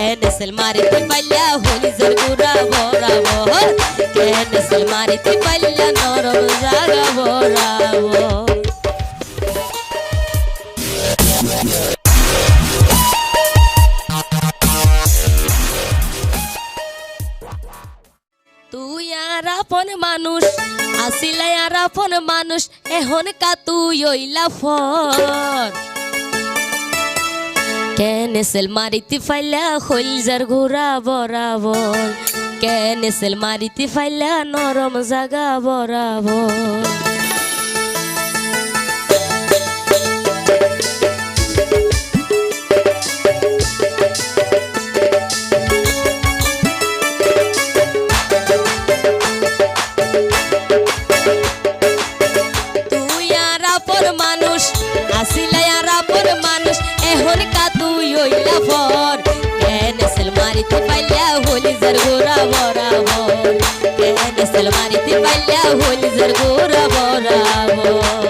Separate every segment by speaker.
Speaker 1: Cancel মারিতে পাইলা হলিজের গুড়া বরাবো ক্যানসেল মারিতে পাইলা নরম জাগা বরাবো তুই আর আপন মানুষ, আসিলাই আর মানুষ, এখন কা তুই ওইলা ফর। ক্যানেসেল মারিতে ফাইলা হইলজার ঘোরা বরাবর। ক্যানেসেল মারিতে ফাইলা নরম জাগা বরাবর। তুই ওইলা ফর ক্যানেসেল মারিতে পাইলা হোলি জর গোরা বরাবর কেন মারিতে পাইলা হোলি জর গোরা বরাবর তোমারে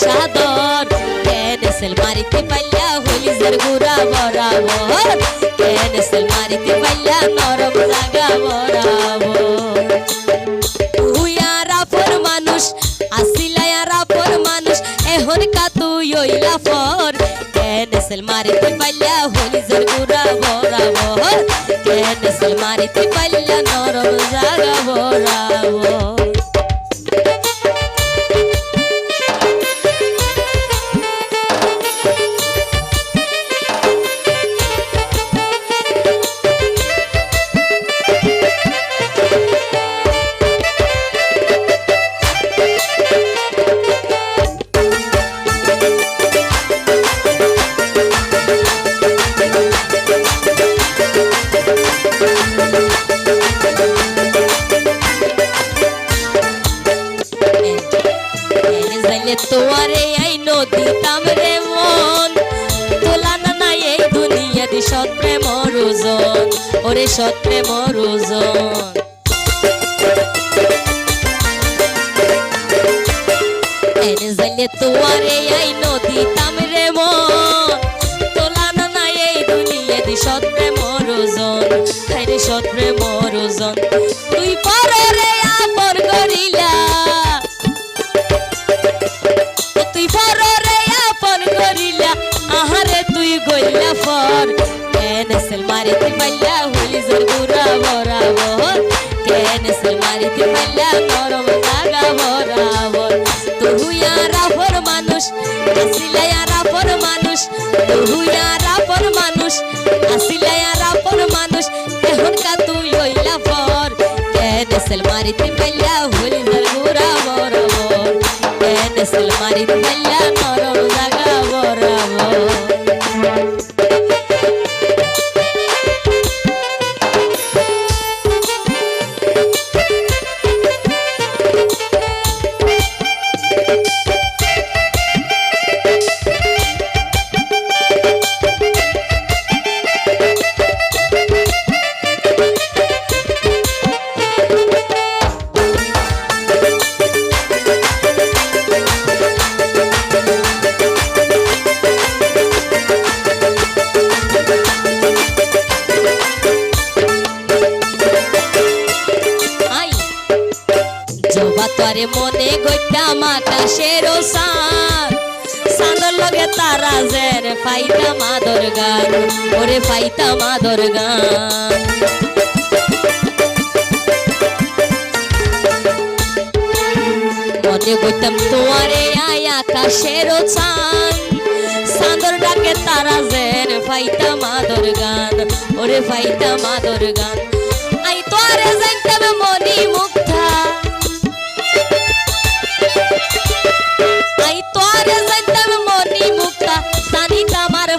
Speaker 1: বেশাদর ক্যানসেল মারিতে পাইলা হলিজের গুড়া বরাবর? ক্যানসেল মারিতে পাইলা নরম জাগা বরাবর? আপন মানুষ আপন মানুষ, এখন কা তুই ওইলা ফর। ক্যানসেল মারিতে পাইলা হলিজের গুড়া বরাবর? ক্যানসেল মারিতে পাইলা নরম জাগা বরাবর? তোয়ারে আই নদী তামরে মন। তোলানা নাই এই দুনিয়া দি সত্রে মরুজন ওরে সত্রে মরুজন এনে তোয়ারে আই নদী তামরে মন। তোলানা নাই এই দুনিয়া দি সত্রে মরুজন সত্রে মরুজন তুই পরে আপর করিলা তুই ফররে আপন করিলা। আহারে তুই গইলা ফর। ক্যানসেল মারিতে পাইলা হলি জোর গুড়া বরাবর ক্যানসেল মারিতে পাইলা নরম জাগা বরাবর তুই আর মানুষ আসিলাই আর মানুষ। তুই আর আপন মানুষ আসিলাই আর আপন মানুষ। এখন তুই হইলা ফর। ক্যানসেল মারিতে পাইলা হলি জোর ক্যানসেল মারিতে পাইলা নরম জাগা বরাবর তারে মনে মাতা শেরো সার। সানোর লগে তারা জের পাইতাম মা গান, ওরে পাইতাম মা গান। মনে গইতাম তোমারে আয়া আকাশের চান সান্দর ডাকে তারা জেন ফাইতা মাদর গান, ওরে ফাইতা মাদর গান। আই তোরে জানতাম মনি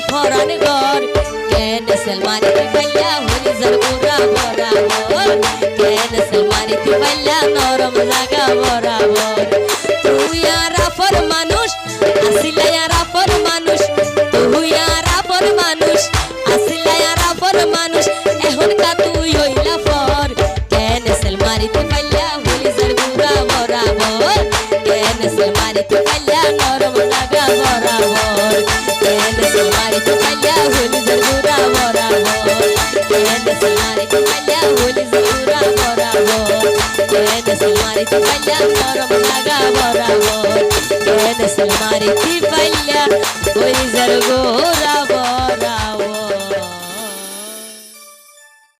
Speaker 1: ফরান ঘর। কেন সলমানি পাইয়া হলি জর বুড়া বরাবর? কেন সলমানি পাইয়া নরম লাগা বরাবর? তুই আর আফর মানুষ, আসিলা আর আফর মানুষ। তুই আর আফর মানুষ, আসিলা আর আফর মানুষ। এখন কা তুই হইলা ফর। কেন সলমানি পাইয়া হলি জর বুড়া বরাবর? কেন সলমানি পাইয়া নরম লাগা বরাবর? সলমানি তুই পাইয়া নরম লাগা বরাবর কেন সলমানি তুই পাইয়া হলি জর বুড়া